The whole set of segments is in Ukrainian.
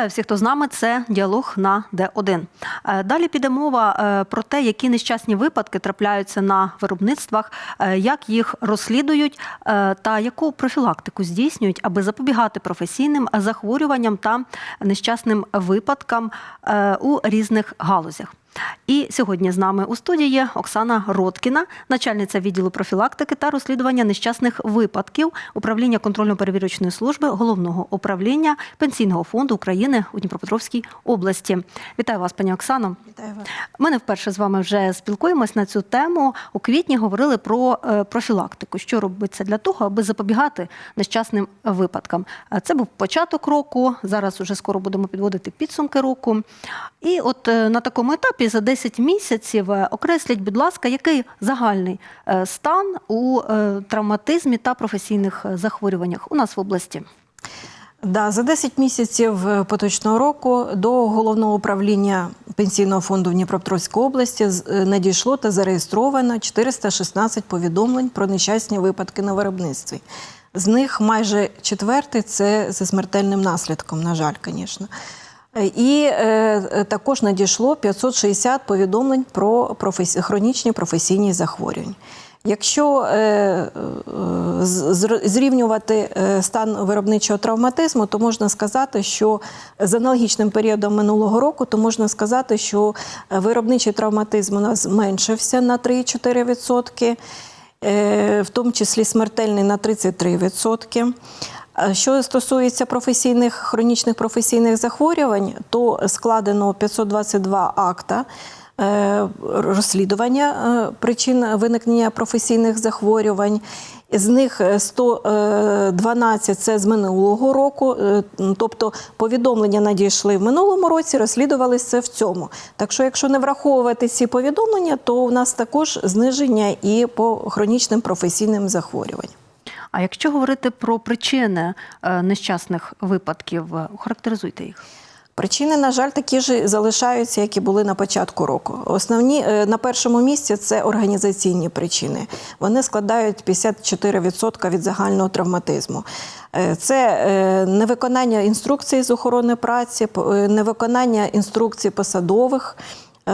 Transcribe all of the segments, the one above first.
Вітаю всіх, хто з нами. Це діалог на Д1. Е, Далі піде мова е, про те, які нещасні випадки трапляються на виробництвах, е, як їх розслідують та яку профілактику здійснюють, аби запобігати професійним захворюванням та нещасним випадкам у різних галузях. І сьогодні з нами у студії є Оксана Роткіна, начальниця відділу профілактики та розслідування нещасних випадків управління контрольно-перевірочної служби головного управління пенсійного фонду України у Дніпропетровській області. Вітаю вас, пані Оксано. Вітаю вас. Ми не вперше з вами вже спілкуємось на цю тему. У квітні говорили про е, профілактику, що робиться для того, аби запобігати нещасним випадкам. Е, Це був початок року. Зараз уже скоро будемо підводити підсумки року. І от е, на такому етапі за 10 місяців е, окресліть, будь ласка, який загальний е, стан у е, травматизмі та професійних захворюваннях у нас в області. Да, за 10 місяців поточного року до головного управління пенсійного фонду в Дніпропетровській області надійшло та зареєстровано 416 повідомлень про нещасні випадки на виробництві. З них майже четвертий це зі смертельним наслідком, на жаль, звісно. Е, І е, е, також надійшло 560 повідомлень про професі... хронічні професійні захворювання. Якщо е, е, зрівнювати е, стан виробничого травматизму, то можна сказати, що з аналогічним періодом минулого року, то можна сказати, що виробничий травматизм у нас зменшився на 3,4%, е, в тому числі смертельний на 33%. Що стосується професійних хронічних професійних захворювань, то складено 522 акта е, розслідування е, причин виникнення професійних захворювань. З них 112 це з минулого року, е, тобто повідомлення надійшли в минулому році, розслідувалися в цьому. Так що, якщо не враховувати ці повідомлення, то у нас також зниження і по хронічним професійним захворюванням. А якщо говорити про причини е, нещасних випадків, е, охарактеризуйте їх. Причини, на жаль, такі ж залишаються, як і були на початку року. Основні е, на першому місці це організаційні причини. Вони складають 54% від загального травматизму. Е, Це невиконання інструкцій з охорони праці, невиконання інструкцій посадових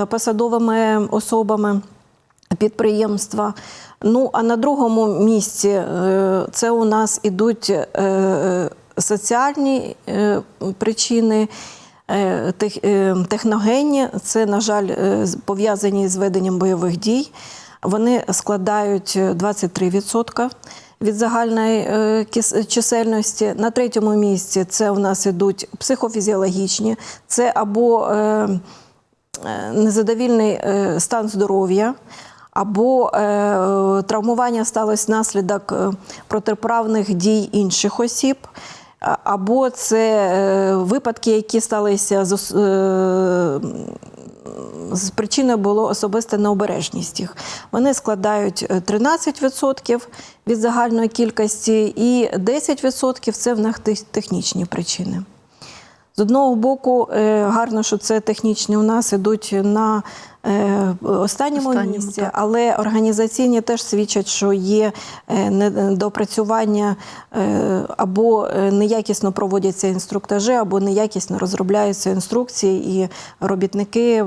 посадовими особами підприємства. Ну а на другому місці е, це у нас ідуть е, соціальні е, причини. тех- Техногенні, це, на жаль, пов'язані з веденням бойових дій. Вони складають е, 23% від загальної чисельності. На третьому місці це у нас ідуть психофізіологічні, це або незадовільний стан здоров'я, або е, травмування сталося внаслідок е, протиправних дій інших осіб, або це е, випадки, які сталися з, з причиною було особиста необережність їх. Вони складають е, 13% від загальної кількості, і 10% це в них технічні причини. З одного боку, е, гарно, що це технічні у нас ідуть на е, останньому, Останньому, місці, так. але організаційні теж свідчать, що є е, недопрацювання або неякісно проводяться інструктажі, або неякісно розробляються інструкції, і робітники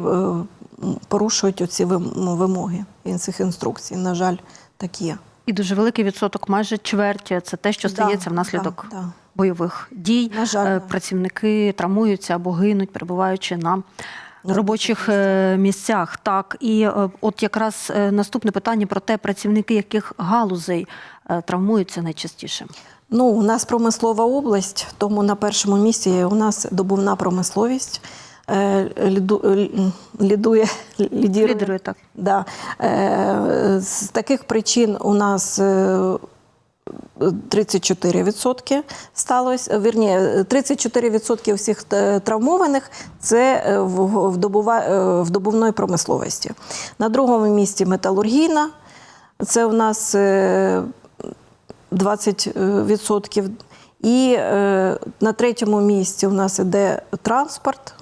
порушують оці вим- вимоги цих інструкцій. На жаль, так є. І дуже великий відсоток, майже чверть, це те, що Да, стається внаслідок да, да. Бойових дій. На жаль, Е. Працівники травмуються або гинуть, перебуваючи на робочих е, місцях. Так, і е, от якраз наступне питання про те, працівники яких галузей травмуються найчастіше. Ну, у нас промислова область, тому на першому місці у нас добувна промисловість. Ліду- Лідує, лідірує. Лідерує так. Да. З таких причин у нас 34% сталося. Вірні, 34% всіх е, травмованих це е, в, добува, е, в добувної промисловості. На другому місці металургійна. Це у нас е, 20%. І е, на третьому місці у нас іде транспорт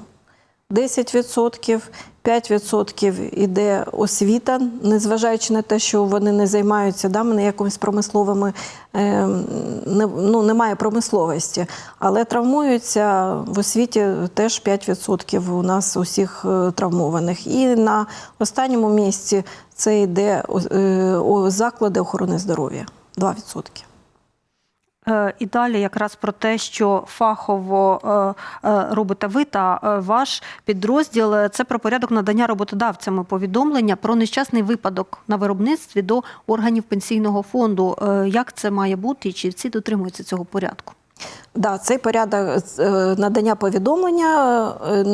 10%, 5% іде освіта, незважаючи на те, що вони не займаються да, не якимись промисловими, е, не, ну, немає промисловості, але травмуються в освіті теж 5% у нас усіх е, травмованих. І на останньому місці це йде е, заклади охорони здоров'я 2%. Е, І далі якраз про те, що фахово е, е, робите ви та ваш підрозділ. Це про порядок надання роботодавцями повідомлення про нещасний випадок на виробництві до органів пенсійного фонду. Як це має бути чи всі дотримуються цього порядку? Да, цей порядок е, надання повідомлення, е,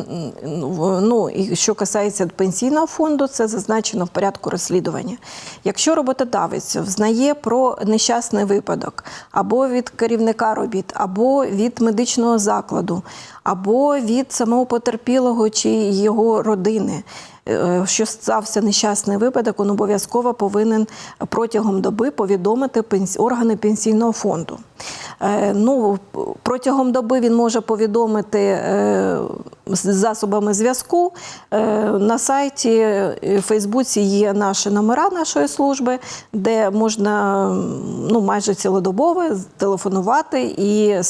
ну і що касається пенсійного фонду, це зазначено в порядку розслідування. Якщо роботодавець взнає про нещасний випадок або від керівника робіт, або від медичного закладу, або від самого потерпілого чи його родини. Е, Що стався нещасний випадок, він обов'язково повинен протягом доби повідомити органи пенсійного фонду. Е, Ну, протягом доби він може повідомити е, засобами зв'язку. Е, На сайті е, в Фейсбуці є наші номера нашої служби, де можна ну, майже цілодобово телефонувати і е,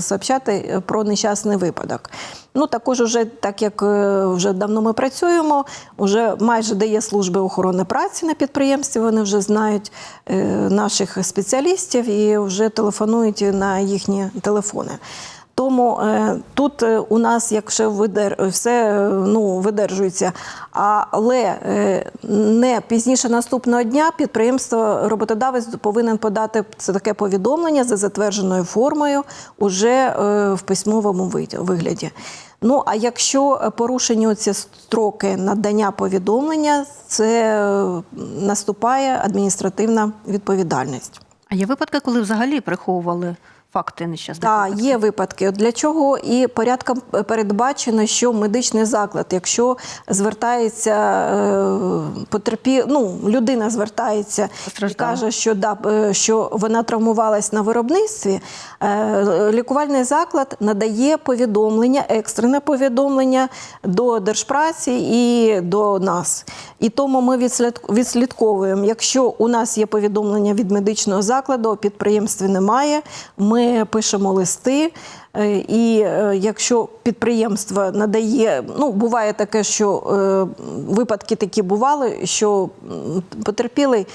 сообщати про нещасний випадок. Ну, також уже, так як е, вже давно ми працюємо, вже майже де є служби охорони праці на підприємстві, вони вже знають е, наших спеціалістів і вже телефонують на їхні телефони. Тому е, тут е, у нас, якщо видер, все е, ну, видержується, але не пізніше наступного дня підприємство роботодавець повинен подати це таке повідомлення за затвердженою формою уже в письмовому вигляді. Ну а якщо порушені ці строки надання повідомлення, це наступає адміністративна відповідальність. А є випадки, коли взагалі приховували факти нещасних Так, випадків? є випадки. От Для чого і порядком передбачено, що медичний заклад, якщо звертається е, потерпі, ну, людина звертається і каже, що да, е, що вона травмувалась на виробництві, е, лікувальний заклад надає повідомлення, екстрене повідомлення до держпраці і до нас. І тому ми відслідковуємо, якщо у нас є повідомлення від медичного закладу, підприємстві немає, ми пишемо листи. е, І е, якщо підприємство надає, ну буває таке, що е, випадки такі бували, що потерпілий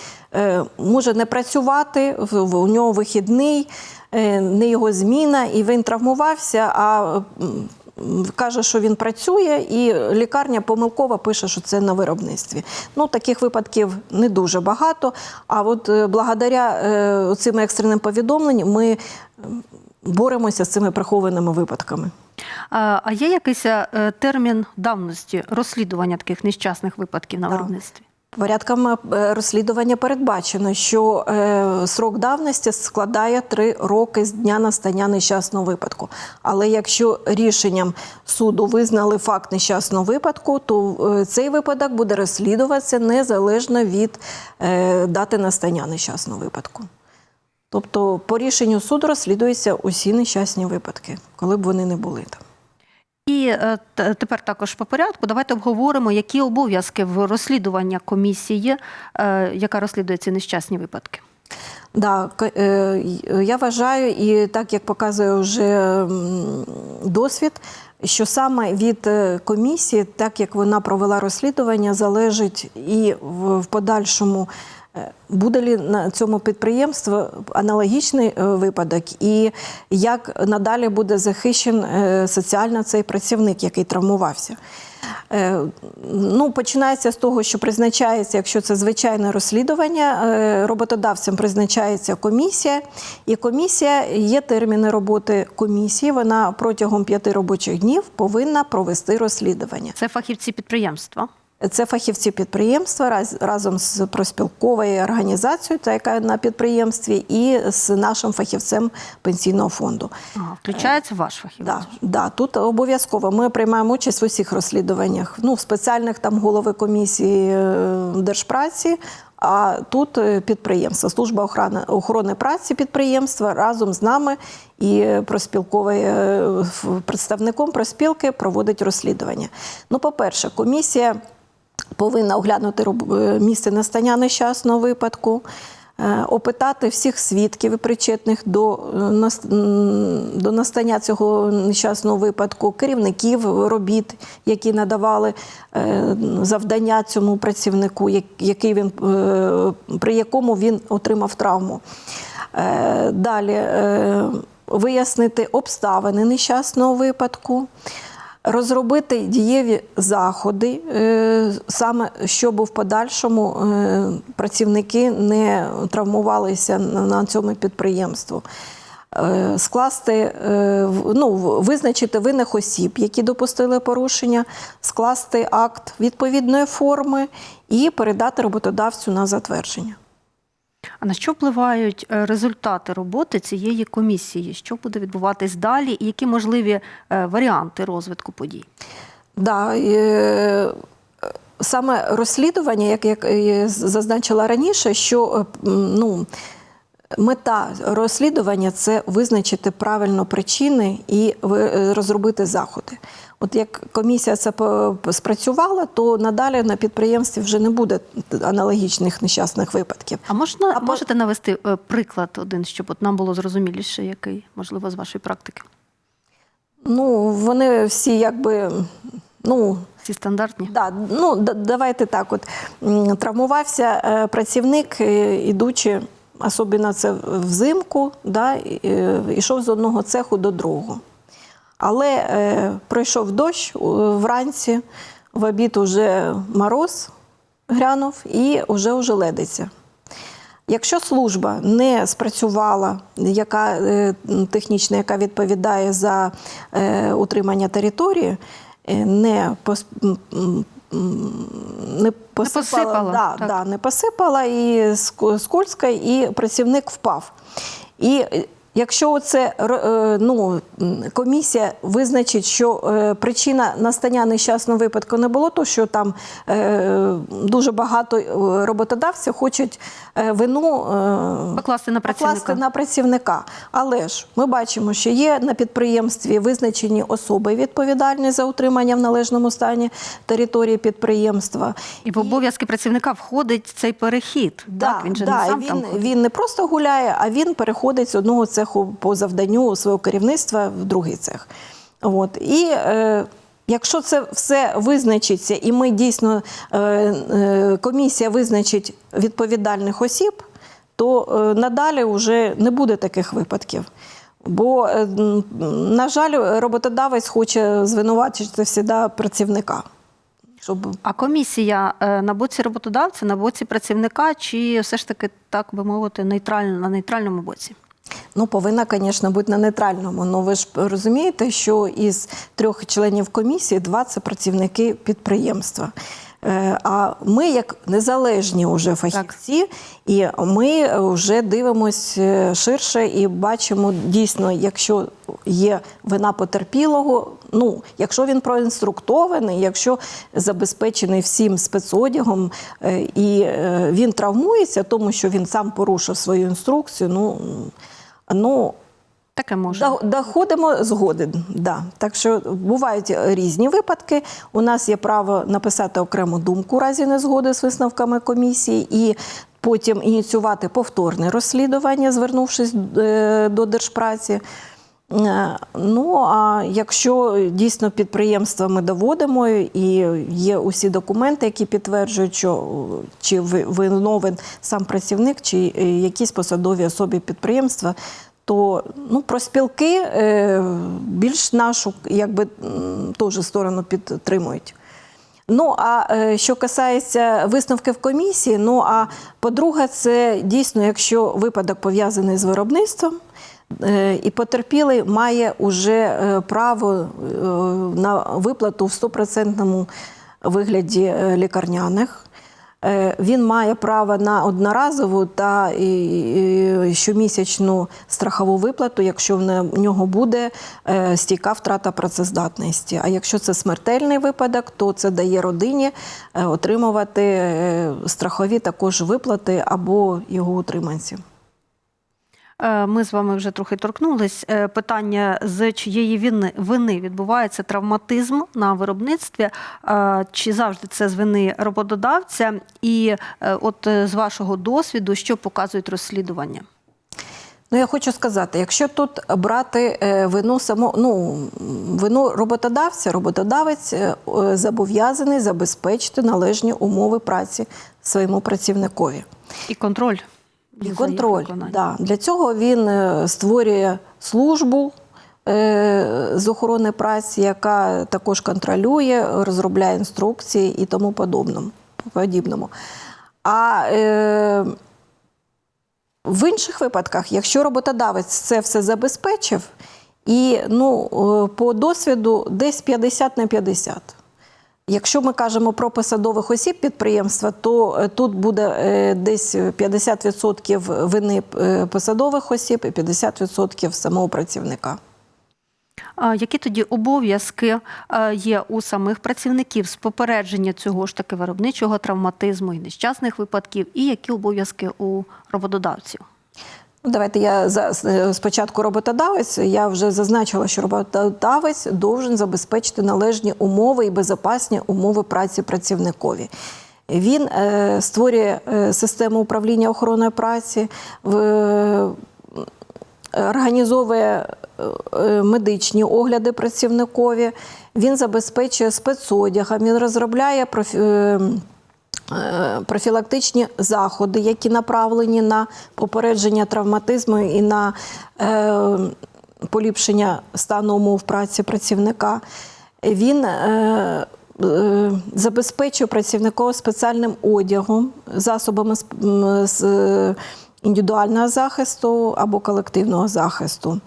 може не працювати, у нього вихідний, не його зміна, і він травмувався. а Каже, що він працює, і лікарня помилково пише, що це на виробництві. Ну, таких випадків не дуже багато. А от е, благодаря е, цим екстреним повідомленням ми боремося з цими прихованими випадками. А є якийсь е, термін давності розслідування таких нещасних випадків на Да. виробництві? Порядком е, розслідування передбачено, що е, срок давності складає три роки з дня настання нещасного випадку. Але якщо рішенням суду визнали факт нещасного випадку, то е, цей випадок буде розслідуватися незалежно від дати настання нещасного випадку. Тобто, по рішенню суду розслідуються усі нещасні випадки, коли б вони не були там. І е, тепер також по порядку. Давайте обговоримо, які обов'язки в розслідування комісії, е, яка розслідує ці нещасні випадки. Да, е, я вважаю, і так як показує вже досвід, що саме від комісії, так як вона провела розслідування, залежить і в подальшому. Е, Буде ли на цьому підприємстві аналогічний е, випадок, і як надалі буде захищен е, соціально цей працівник, який травмувався? Ну, починається з того, що призначається, якщо це звичайне розслідування, роботодавцем призначається комісія, і комісія є терміни роботи комісії. Вона протягом п'яти робочих днів повинна провести розслідування. Це фахівці підприємства. Це фахівці підприємства раз- разом з проспілковою організацією, та яка на підприємстві, і з нашим фахівцем пенсійного фонду. Ага, включається ваш фахівець. Да, да, тут обов'язково. Ми приймаємо участь в усіх розслідуваннях. Ну, в спеціальних там голови комісії е, держпраці А тут е, підприємство, служба охорони, охорони праці підприємства разом з нами і проспілковий е, представником проспілки проводить розслідування. Ну, по-перше, комісія повинна оглянути е, місце настання нещасного випадку, е, опитати всіх свідків і причетних до, е, до настання цього нещасного випадку, керівників робіт, які надавали завдання цьому працівнику, який він, при якому він отримав травму. Далі вияснити обставини нещасного випадку. Розробити дієві заходи, е, саме щоб в подальшому е, працівники не травмувалися на цьому підприємству. Е, Скласти, ну, визначити винних осіб, які допустили порушення, скласти акт відповідної форми і передати роботодавцю на затвердження. А на що впливають е, результати роботи цієї комісії? Що буде відбуватись далі, і які можливі е, варіанти розвитку подій? Да, е, саме розслідування, як, я зазначила раніше, що е, ну, мета розслідування це визначити правильно причини і розробити заходи. От як комісія це спрацювала, то надалі на підприємстві вже не буде аналогічних нещасних випадків. А можна А можете навести е, приклад один, щоб от нам було зрозуміліше, який можливо з вашої практики? Ну, вони всі якби. Ну, Всі стандартні? Да, ну давайте так. От травмувався е, працівник, е, ідучи, особливо це взимку, да, і, йшов з одного цеху до другого. Але е, пройшов дощ вранці, в обід уже мороз грянув і вже ожеледиться. Якщо служба не спрацювала, яка е, технічна, яка відповідає за е, утримання території, е, не пос, м, м, не посипала, посипала, да, да, не посипала і скользка, і працівник впав. І якщо це ну, комісія визначить, що е, причина настання нещасного випадку не було, то що там е, дуже багато е, роботодавців хочуть е, вину е, Покласти на працівника. покласти на працівника. Але ж ми бачимо, що є на підприємстві визначені особи відповідальні за утримання в належному стані території підприємства. І в обов'язки працівника входить цей перехід. так? Він же да, не сам він, там ходить. він не просто гуляє, а він переходить з одного цеху по завданню свого керівництва в другий цех. От. І е, якщо це все визначиться, і ми дійсно е, е, комісія визначить відповідальних осіб, то е, надалі вже не буде таких випадків. Бо, на жаль, роботодавець хоче звинуватити завжди працівника. Щоб А комісія на боці роботодавця, на боці працівника, чи все ж таки, так би мовити, нейтральна, на нейтральному боці? Ну, повинна, звісно, бути на нейтральному. Ну ви ж розумієте, що із трьох членів комісії два це працівники підприємства. Е, А ми, як незалежні уже фахівці, і ми вже дивимося ширше і бачимо дійсно, якщо є вина потерпілого, ну якщо він проінструктований, якщо забезпечений всім спецодягом е, і е, він травмується, тому що він сам порушив свою інструкцію. Ну ну Таке може. Доходимо згоден. Да. Так що бувають різні випадки. У нас є право написати окрему думку у разі незгоди з висновками комісії і потім ініціювати повторне розслідування, звернувшись е, до держпраці. Е, Ну а якщо дійсно підприємство ми доводимо і є усі документи, які підтверджують, що е, чи ви- виновен сам працівник, чи е, якісь посадові особи підприємства, то ну, про спілки більш нашу якби теж сторону підтримують. Ну, а що касається висновків комісії, ну а по-друге, це дійсно, якщо випадок пов'язаний з виробництвом, і потерпілий має уже е, право е, на виплату в стопроцентному вигляді е, лікарняних. Е, Він має право на одноразову та щомісячну страхову виплату, якщо в нього буде е, стійка втрата працездатності. А якщо це смертельний випадок, то це дає родині е, отримувати е, страхові також виплати або його утриманці. Е, Ми з вами вже трохи торкнулись. Е, Питання з чиєї вини, вини відбувається травматизм на виробництві, Е, чи завжди це з вини роботодавця? І от з вашого досвіду, що показують розслідування? Ну, я хочу сказати, якщо тут брати вину само, ну, вину роботодавця, роботодавець зобов'язаний забезпечити належні умови праці своєму працівникові. І контроль. І контроль. Да. Для цього він е, створює службу е, з охорони праці, яка також контролює, розробляє інструкції і тому подобному- подібному. А е, в інших випадках, якщо роботодавець це все забезпечив, і ну, е, по досвіду десь 50 на 50. Якщо ми кажемо про посадових осіб підприємства, то е, тут буде е, десь 50% вини е, посадових осіб і 50% самого працівника. Які тоді обов'язки є у самих працівників з попередження цього ж таки виробничого травматизму і нещасних випадків, і які обов'язки у роботодавців? Ну, давайте я за е, спочатку роботодавець. Я вже зазначила, що роботодавець должен забезпечити належні умови і безпечні умови праці працівникові. Він е, створює е, систему управління охороною праці, в, е, організовує е, медичні огляди працівникові, він забезпечує спецодягом, він розробляє профі, профілактичні заходи, які направлені на попередження травматизму і на е, поліпшення стану умов праці працівника. Він е, е, забезпечує працівниково спеціальним одягом, засобами з- е, індивідуального захисту або колективного захисту.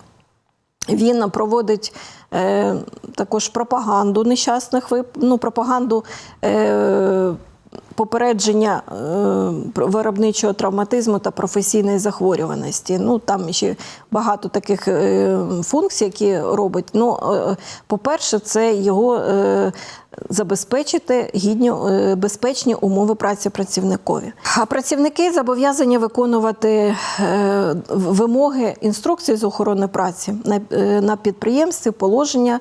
Він проводить е, також пропаганду нещасних ну, пропаганду е, попередження е, виробничого травматизму та професійної захворюваності. Ну, там ще багато таких е, функцій, які робить. Ну, е, по-перше, це його забезпечити гідні безпечні умови праці працівникові. А працівники зобов'язані виконувати вимоги інструкції з охорони праці на, підприємстві, положення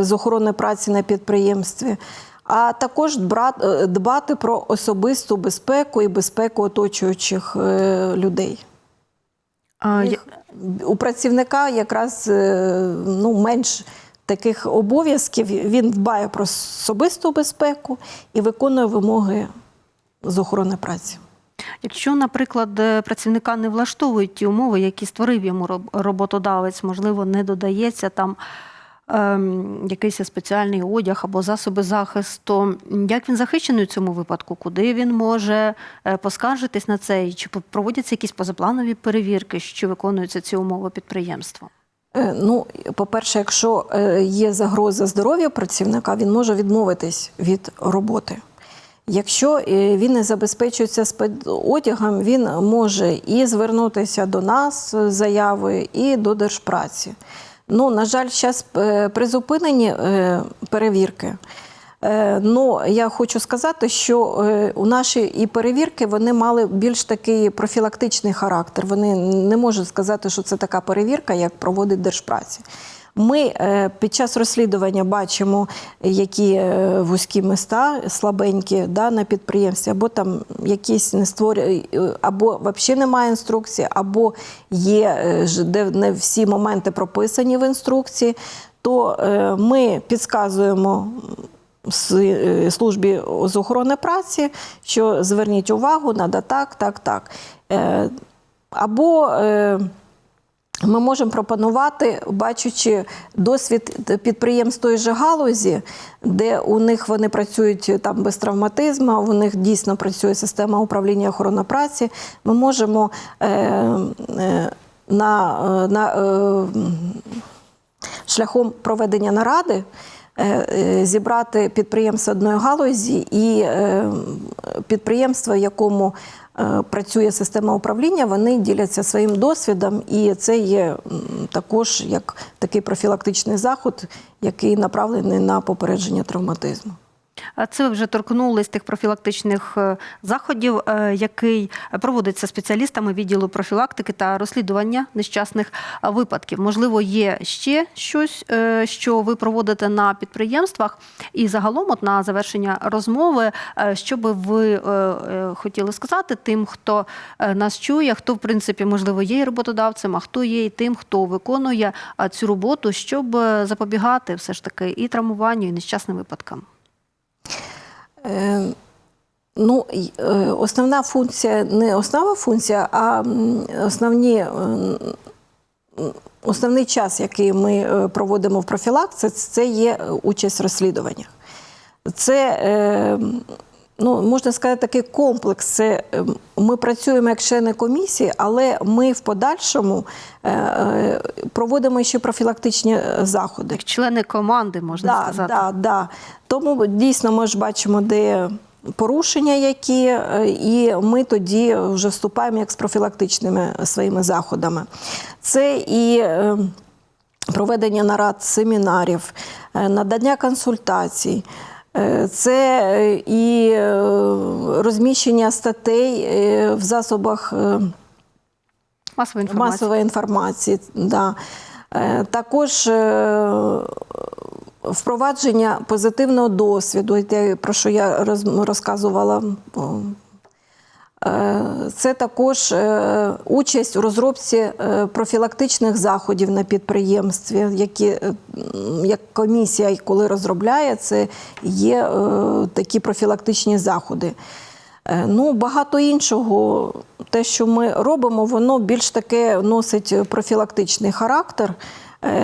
з охорони праці на підприємстві. А також е, дбати про особисту безпеку і безпеку оточуючих е, людей. А, я- У працівника якраз е, ну, менш таких обов'язків. Він дбає про особисту безпеку і виконує вимоги з охорони праці. Якщо, наприклад, працівника не влаштовують ті умови, які створив йому роботодавець, можливо, не додається там якийсь спеціальний одяг або засоби захисту, як він захищений у цьому випадку? Куди він може е, поскаржитись на це? Чи проводяться якісь позапланові перевірки, що виконуються ці умови підприємства? Е, Ну, по-перше, якщо е, є загроза здоров'я працівника, він може відмовитись від роботи. Якщо він не забезпечується спецодягом, він може і звернутися до нас з заявою, і до держпраці. Ну, на жаль, зараз призупинені е, перевірки. Е, Ну, я хочу сказати, що е, у наші і перевірки вони мали більш такий профілактичний характер. Вони не можуть сказати, що це така перевірка, як проводить держпраці. Ми е, під час розслідування бачимо, які е, вузькі міста слабенькі да, на підприємстві, або там якісь не створює, або взагалі немає інструкції, або є, е, де не всі моменти прописані в інструкції, то е, ми підказуємо е, службі з охорони праці, що зверніть увагу, треба так, так, так. Е, Або е, ми можемо пропонувати, бачачи досвід підприємств тої же галузі, де у них вони працюють там без травматизму, у них дійсно працює система управління охорони праці. Ми можемо е, е, на, е, на, е, шляхом проведення наради е, е, зібрати підприємство одної галузі і е, підприємство, якому е, працює система управління, вони діляться своїм досвідом, і це є також як такий профілактичний заход, який направлений на попередження травматизму. Це ви вже торкнулись тих профілактичних е, заходів, е, який проводиться спеціалістами відділу профілактики та розслідування нещасних е, випадків. Можливо, є ще щось, що ви проводите на підприємствах, і загалом, от на завершення розмови, що би ви хотіли сказати тим, хто нас чує, хто в принципі можливо є роботодавцем, а хто є і тим, хто виконує цю роботу, щоб запобігати все ж таки і травмуванню, і нещасним випадкам. Е, Ну, е, основна функція не основна функція, а основні, е, основний час, який ми проводимо в профілактиці, це є участь в розслідуваннях. Це, ну, можна сказати, такий комплекс. Це, е, ми працюємо як члени комісії, але ми в подальшому е, е, проводимо ще профілактичні е, заходи. Як члени команди, можна да, сказати. Да, да. Тому дійсно ми ж бачимо, де порушення які, і ми тоді вже вступаємо як з профілактичними своїми заходами. Це і е, проведення нарад, семінарів, надання консультацій. Е, Це е, і е, розміщення статей в засобах масової інформації. масової інформації. Да. Також впровадження позитивного досвіду, про що я роз- розказувала. Е, Це також е, участь у розробці е, профілактичних заходів на підприємстві, які як комісія, коли розробляє, це є такі профілактичні заходи. Ну, багато іншого, те, що ми робимо, воно більш таке носить профілактичний характер,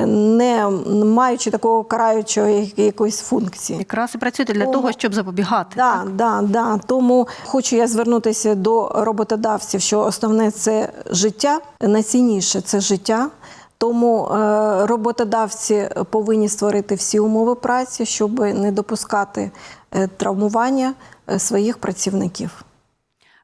не маючи такого караючого якоїсь функції. Якраз і працюєте для Тому- того, щоб запобігати. Да, да, да. Тому хочу я звернутися до роботодавців, що основне це життя, найцінніше це життя. Тому е, роботодавці повинні створити всі умови праці, щоб не допускати е, травмування е, своїх працівників.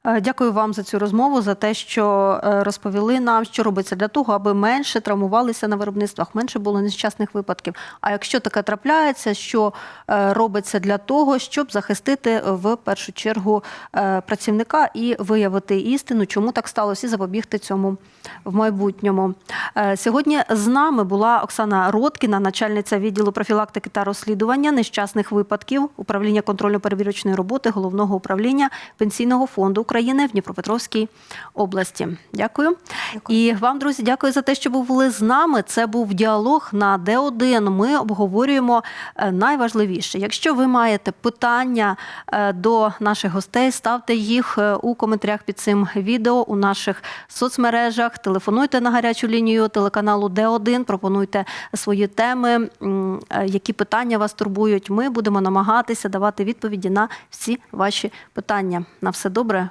Е, Дякую вам за цю розмову, за те, що е, розповіли нам, що робиться для того, аби менше травмувалися на виробництвах, менше було нещасних випадків. А якщо таке трапляється, що е, робиться для того, щоб захистити в першу чергу працівника і виявити істину, чому так сталося, і запобігти цьому в майбутньому. Сьогодні з нами була Оксана Роткіна, начальниця відділу профілактики та розслідування нещасних випадків управління контрольно-перевірочної роботи головного управління пенсійного фонду України в Дніпропетровській області. Дякую. І вам, друзі, дякую за те, що були з нами. Це був діалог на Д1. Ми обговорюємо е, найважливіше. Якщо ви маєте питання е, до наших гостей, ставте їх е, у коментарях під цим відео у наших соцмережах. Телефонуйте на гарячу лінію телеканалу Д1, пропонуйте свої теми, які питання вас турбують. Ми будемо намагатися давати відповіді на всі ваші питання. На все добре,